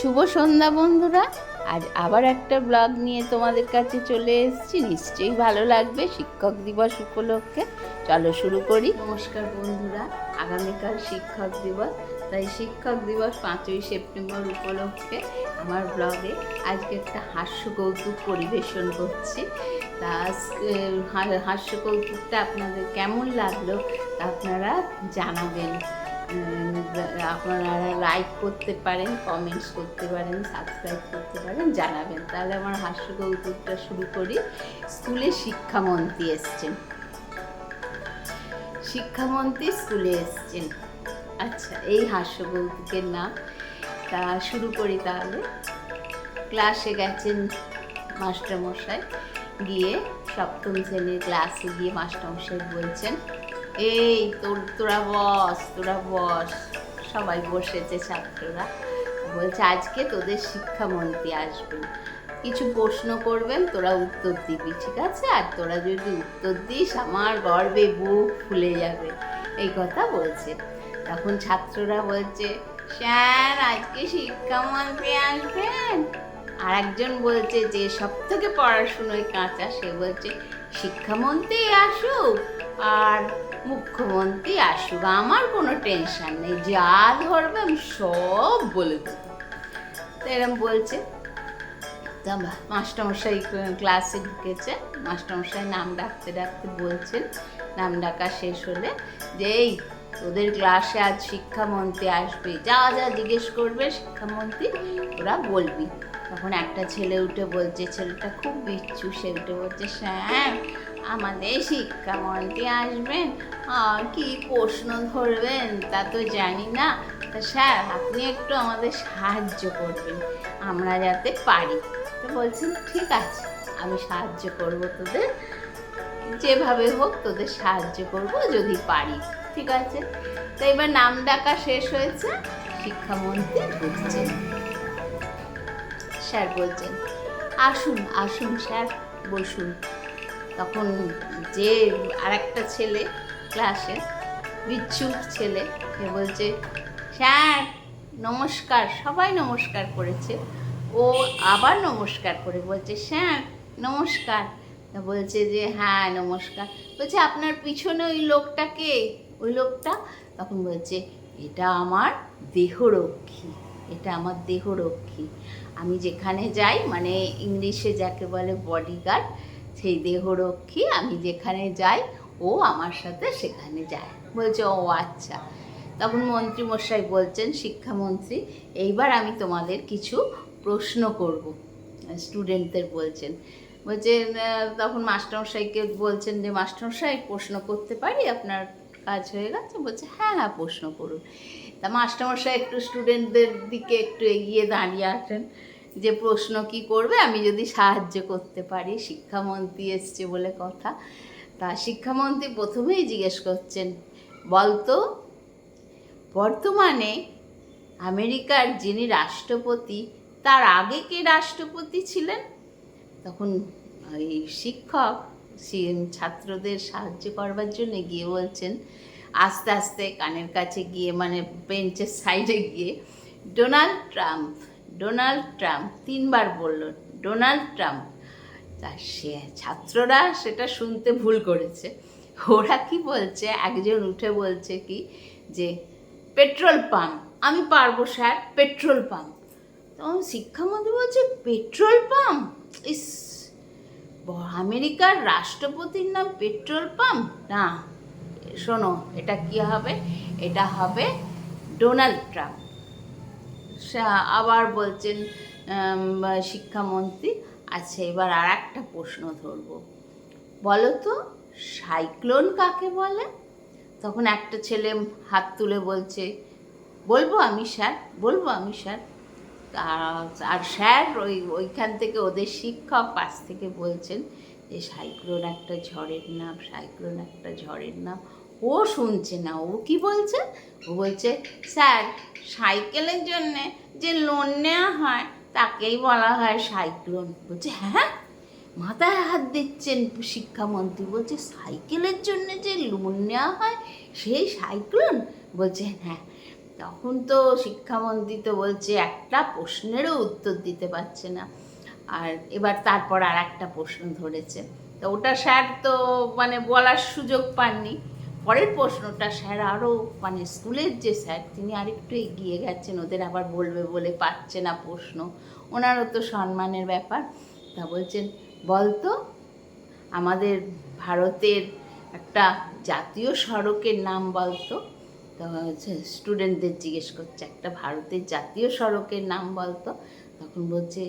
শুভ সন্ধ্যা বন্ধুরা। আজ আবার একটা ব্লগ নিয়ে তোমাদের কাছে চলে এসেছি। নিশ্চয়ই ভালো লাগবে শিক্ষক দিবস উপলক্ষে। চলো শুরু করি। নমস্কার বন্ধুরা, আগামীকাল শিক্ষক দিবস। তাই শিক্ষক দিবস পাঁচই সেপ্টেম্বর উপলক্ষে আমার ব্লগে আজকে একটা হাস্য কৌতুক পরিবেশন করছি। তা হাস্য কৌতুকটা আপনাদের কেমন লাগল তা আপনারা জানাবেন। আপনারা লাইক করতে পারেন কমেন্টস করতে পারেন সাবস্ক্রাইব করতে পারেন, জানাবেন। তাহলে আমার হাস্য কৌতুকটা শুরু করি। স্কুলে শিক্ষামন্ত্রী এসছেন। শিক্ষামন্ত্রী স্কুলে এসছেন। আচ্ছা এই হাস্য কৌতুকের নাম। তা শুরু করি তাহলে। ক্লাসে গেছেন মাস্টারমশাই। গিয়ে সপ্তম শ্রেণির ক্লাসে গিয়ে মাস্টারমশাই বলছেন এই, তোর, তোরা বস তোরা বস। সবাই বসেছে ছাত্ররা। বলছে, আজকে তোদের শিক্ষামন্ত্রী আসবেন। কিছু প্রশ্ন করবেন, তোরা উত্তর দিবি, ঠিক আছে? আর তোরা যদি উত্তর দিস, আমার গর্বে বুক ফুলে যাবে। এই কথা বলছে। তখন ছাত্ররা বলছে, স্যার, আজকে শিক্ষামন্ত্রী আসবেন? আর একজন বলছে, যে সব থেকে পড়াশুনোয় কাঁচা, সে বলছে, শিক্ষামন্ত্রী আসুক। আর মুখ্যমন্ত্রী আসুক, আমার কোনো টেনশন নেই। যা ধরবে আমি সব বলে দেবো। তো এরম বলছে। মাস্টারমশাই ক্লাসে ঢুকেছে। মাস্টারমশাই নাম ডাকতে ডাকতে বলছেন। নাম ডাকা শেষ হলে যে, এই, তোদের ক্লাসে আজ শিক্ষামন্ত্রী আসবে। যা যা জিজ্ঞেস করবে শিক্ষামন্ত্রী, ওরা বলবি। তখন একটা ছেলে উঠে বলছে, ছেলেটা খুব বিচ্ছু। সে উঠে বলছে স্যার আমাদের শিক্ষামন্ত্রী আসবেন। কি প্রশ্ন ধরবেন তা তো জানি না। তা স্যার, আপনি একটু আমাদের সাহায্য করবেন। আমরা যাতে পারি। তো বলছেন, ঠিক আছে, আমি সাহায্য করব তোদের। যেভাবে হোক তোদের সাহায্য করব যদি পারি। ঠিক আছে? তো এবার নাম ডাকা শেষ হয়েছে। শিক্ষামন্ত্রী ঢুকছেন স্যার বলছেন, আসুন আসুন স্যার, বসুন। তখন যে আরেকটা ছেলে ক্লাসে বিচ্ছুক ছেলে, সে বলছে, স্যার, নমস্কার। সবাই নমস্কার করেছে। ও আবার নমস্কার করে বলছে, স্যার, নমস্কার। বলছে যে হ্যাঁ নমস্কার। বলছে, আপনার পিছনে ওই লোকটাকে ওই লোকটা তখন বলছে, এটা আমার দেহরক্ষী। এটা আমার দেহরক্ষী। আমি যেখানে যাই মানে ইংলিশে যাকে বলে বডিগার্ড সেই দেহরক্ষী আমি যেখানে যাই ও আমার সাথে সেখানে যায়। বলছে ও আচ্ছা। তখন মন্ত্রী মশাই বলছেন শিক্ষামন্ত্রী এইবার আমি তোমাদের কিছু প্রশ্ন করব। স্টুডেন্টদের বলছেন। আহ, তখন মাস্টারমশাইকে বলছেন যে মাস্টারমশাই প্রশ্ন করতে পারি? আপনার কাজ হয়ে গেছে? বলছে হ্যাঁ হ্যাঁ প্রশ্ন করুন। তা মাস্টারমশাই একটু স্টুডেন্টদের দিকে একটু এগিয়ে দাঁড়িয়ে আছেন। যে প্রশ্ন কি করবে, আমি যদি সাহায্য করতে পারি, শিক্ষামন্ত্রী এসছে বলে কথা। তা শিক্ষামন্ত্রী প্রথমেই জিজ্ঞেস করছেন, বলতো, বর্তমানে আমেরিকার যিনি রাষ্ট্রপতি, তার আগে কে রাষ্ট্রপতি ছিলেন? তখন এই শিক্ষক ছাত্রদের সাহায্য করবার জন্য গিয়ে বলছেন, আস্তে আস্তে কানের কাছে গিয়ে মানে বেঞ্চের সাইডে গিয়ে, ডোনাল্ড ট্রাম্প ডোনাল্ড ট্রাম্প তিনবার বলল, ডোনাল্ড ট্রাম্প, তা সে ছাত্ররা সেটা শুনতে ভুল করেছে। ওরা কি বলছে? একজন উঠে বলছে কি যে, পেট্রোল পাম্প, আমি পারব স্যার, পেট্রোল পাম্প। তখন শিক্ষামন্ত্রী বলছে, পেট্রোল পাম্প? ইস আমেরিকার রাষ্ট্রপতির নাম পেট্রোল পাম্প? না, শোনো, এটা কি হবে? এটা হবে ডোনাল্ড ট্রাম্প। আবার বলছেন শিক্ষামন্ত্রী। আচ্ছা এবার আর একটা প্রশ্ন ধরবো। বলো তো, সাইক্লোন কাকে বলে? তখন একটা ছেলে হাত তুলে বলছে, বলব আমি, স্যার, বলব আমি, স্যার। আর- আর স্যার ওই, ওইখান থেকে ওদের শিক্ষক পাশ থেকে বলছেন যে, সাইক্লোন একটা ঝড়ের নাম, সাইক্লোন একটা ঝড়ের নাম ও শুনছে না, ও কি বলছে? ও বলছে, স্যার, সাইকেলের জন্যে যে লোন নেওয়া হয়, তাকেই বলা হয় সাইক্লোন বলছে হ্যাঁ মাথায় হাত দিচ্ছেন শিক্ষামন্ত্রী, বলছে, সাইকেলের জন্য যে লোন নেওয়া হয়, সেই সাইক্লোন বলছে হ্যাঁ তখন তো শিক্ষামন্ত্রী তো বলছে, একটা প্রশ্নেরও উত্তর দিতে পারছে না। আর এবার তারপর আর একটা প্রশ্ন ধরেছে। তো ওটা স্যার তো মানে বলার সুযোগ পাননি। পরের প্রশ্নটা স্যার আরও মানে স্কুলের যে স্যার, তিনি আরেকটু এগিয়ে গেছেন, ওদের আবার বলবে বলে পাচ্ছে না প্রশ্ন। ওনারও তো সম্মানের ব্যাপার। তা বলছেন, বলতো, আমাদের ভারতের একটা জাতীয় সড়কের নাম বলতো? তো হচ্ছে স্টুডেন্টদের জিজ্ঞেস করছে, একটা ভারতের জাতীয় সড়কের নাম বলতো? তখন বলছে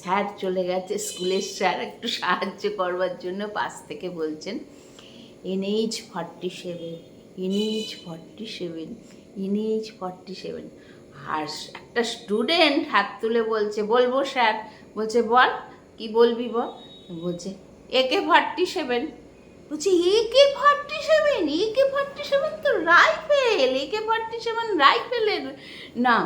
স্যার চলে গেছে স্কুলের স্যার, একটু সাহায্য করবার জন্য পাশ থেকে বলছেন। NH forty seven NH forty seven NH forty seven আর একটা স্টুডেন্ট হাত তুলে বলছে, বলব স্যার? বলছে, বল, কি বলবি বল? বলছে, একে ফর্টি সেভেন বলছে, AK forty seven AK forty seven তো রাইফেল একে ফর্টি সেভেন রাইফেলের নাম।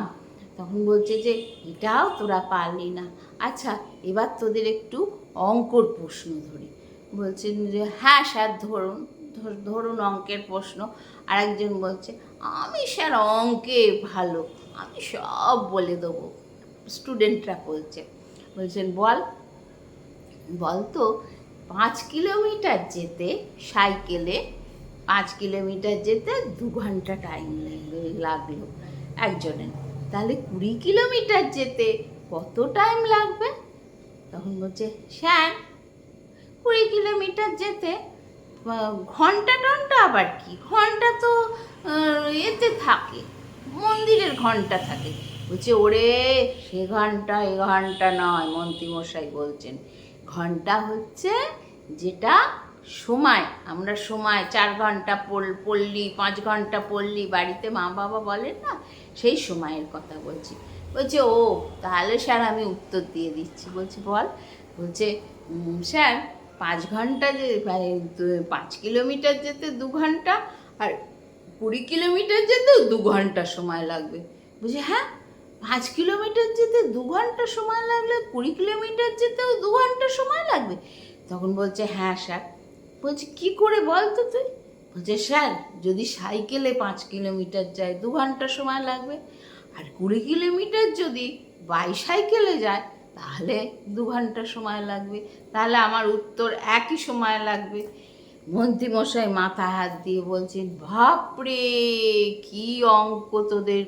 তখন বলছে যে, এটাও তোরা পারলি না। আচ্ছা এবার তোদের একটু অঙ্কর প্রশ্ন ধরি। বলছেন যে হ্যাঁ স্যার, ধরুন, ধর- ধরুন অঙ্কের প্রশ্ন। আরেকজন বলছে, আমি স্যার অঙ্কে ভালো, আমি সব বলে দেবো। স্টুডেন্টরা বলছে, বলছেন, বল বলতো পাঁচ কিলোমিটার যেতে সাইকেলে, পাঁচ কিলোমিটার যেতে দু ঘণ্টা টাইম লাগল একজনের তাহলে কুড়ি কিলোমিটার যেতে কত টাইম লাগবে? তখন বলছে, স্যার কুড়ি কিলোমিটার যেতে ঘণ্টা টন্টা আবার কি? ঘণ্টা তো এতে থাকে, মন্দিরের ঘণ্টা থাকে। বলছে, ওরে, সে ঘণ্টা এ ঘণ্টা নয় মন্ত্রীমশাই বলছেন। ঘণ্টা হচ্ছে যেটা সময়, আমরা সময়, চার ঘণ্টা পড়, পড়লি, পাঁচ ঘণ্টা পড়লি, বাড়িতে মা বাবা বলেন না, সেই সময়ের কথা বলছি। বলছে, ও, তাহলে স্যার আমি উত্তর দিয়ে দিচ্ছি। বলছি, বল। বলছে স্যার পাঁচ ঘণ্টা যে মানে পাঁচ কিলোমিটার যেতে দু ঘণ্টা আর কুড়ি কিলোমিটার যেতেও দু ঘণ্টা সময় লাগবে। বুঝে হ্যাঁ পাঁচ কিলোমিটার যেতে দু ঘণ্টা সময় লাগলে কুড়ি কিলোমিটার যেতেও দু ঘণ্টা সময় লাগবে? তখন বলছে হ্যাঁ স্যার। বলছে, কি করে বল তো তুই? বলছে, স্যার, যদি সাইকেলে পাঁচ কিলোমিটার যায় দু ঘণ্টা সময় লাগবে, আর কুড়ি কিলোমিটার যদি বাইসাইকেলে যায় তাহলে দু ঘণ্টা সময় লাগবে। তাহলে আমার উত্তর একই সময় লাগবে। মন্ত্রীমশাই মাথা হাত দিয়ে বলছেন, বাপরে, কি অঙ্ক তোদের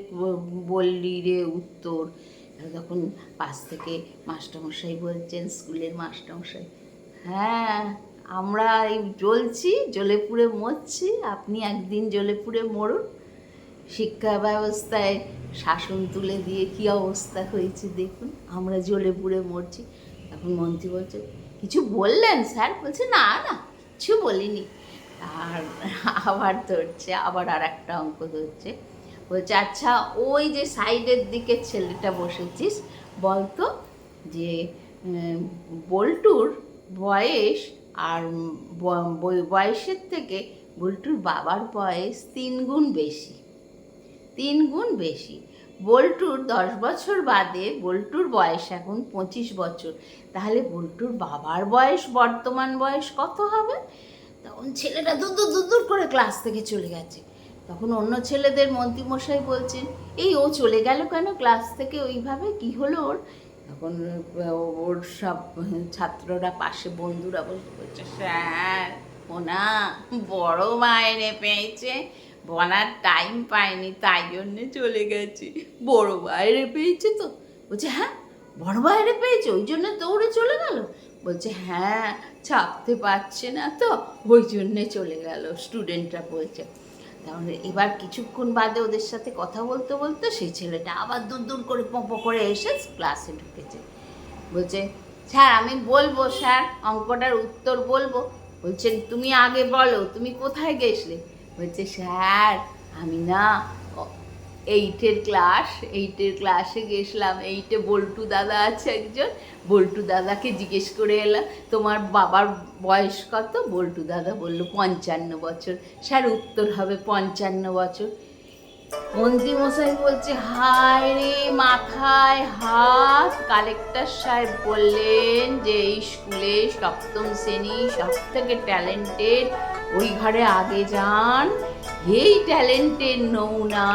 বললি রে উত্তর? তখন পাশ থেকে মাস্টারমশাই বলছেন, স্কুলের মাস্টারমশাই হ্যাঁ আমরা এই জ্বলছি, জ্বলে পুড়ে মরছি, আপনি একদিন জ্বলে পুড়ে মরুন। শিক্ষা ব্যবস্থায় শাসন তুলে দিয়ে কি অবস্থা হয়েছে দেখুন। আমরা জ্বলে পুড়ে মরছি। এখন মন্ত্রী বলছে, কিছু বললেন স্যার? বলছে, না না, কিছু বলিনি। আর আবার ধরছে, আবার আর একটা অঙ্ক ধরছে। বলছে আচ্ছা ওই যে সাইডের দিকে ছেলেটা বসেছিস, বলতো যে বল্টুর বয়স আর বয়সের থেকে বল্টুর বাবার বয়স তিন গুণ বেশি। তিন গুণ বেশি। বল্টুর দশ বছর বাদে বল্টুর বয়স এখন পঁচিশ বছর। তাহলে বল্টুর বাবার বয়স, বর্তমান বয়স কত হবে? তখন ছেলেটা দূর দূর দূর দূর করে ক্লাস থেকে চলে গেছে। তখন অন্য ছেলেদের মন্ত্রীমশাই বলছেন, এই ও চলে গেল কেন? ক্লাস থেকে ওইভাবে কি হলো ওর? তখন ওর সব ছাত্ররা পাশে, বন্ধুরা বলছে, স্যার ওনা বড় মায়েরে পেয়েছে। বলার টাইম পায়নি তাই জন্যে চলে গেছে। বড় বাইরে পেয়েছে তো। বলছে হ্যাঁ বড় বাইরে পেয়েছে, ওই জন্য দৌড়ে চলে গেল। বলছে হ্যাঁ ছাপতে পারছে না তো, ওই জন্যে চলে গেল স্টুডেন্টরা বলছে। তাহলে এবার কিছুক্ষণ বাদে ওদের সাথে কথা বলতে বলতে সেই ছেলেটা আবার দূর দূর করে পপ করে এসে ক্লাসে ঢুকেছে। বলছে, স্যার, আমি বলব, স্যার, অঙ্কটার উত্তর বলব। বলছেন, তুমি আগে বলো, তুমি কোথায় গেছলে? বলছে, স্যার, আমি না এইটের ক্লাস এইটের ক্লাসে গেছিলাম। এইটে বল্টু দাদা আছে একজন। বল্টু দাদাকে জিজ্ঞেস করে এলাম, তোমার বাবার বয়স কত? বল্টু দাদা বলল, পঞ্চান্ন বছর। স্যার, উত্তর হবে পঞ্চান্ন বছর। মন্ত্রীমশাই বলছে, হায় রে, মাথায় হাত। কালেক্টর সাহেব বললেন যে, এই স্কুলে সপ্তম শ্রেণি সব থেকে ট্যালেন্টেড ওই ঘরে আগে যান। হেই ট্যালেন্টের নৌনা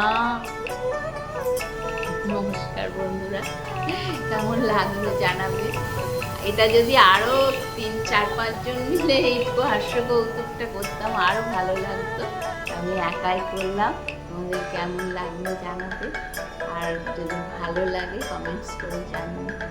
নমস্কার বন্ধুরা, কেমন লাগল জানাবে? এটা যদি আরও তিন, চার পাঁচজন মিলে এই হাস্য কৌতুকটা করতাম আরও ভালো লাগতো। আমি একাই করলাম। তোমাদের কেমন লাগল জানাতে? আর যদি ভালো লাগে কমেন্টস করে জানাবে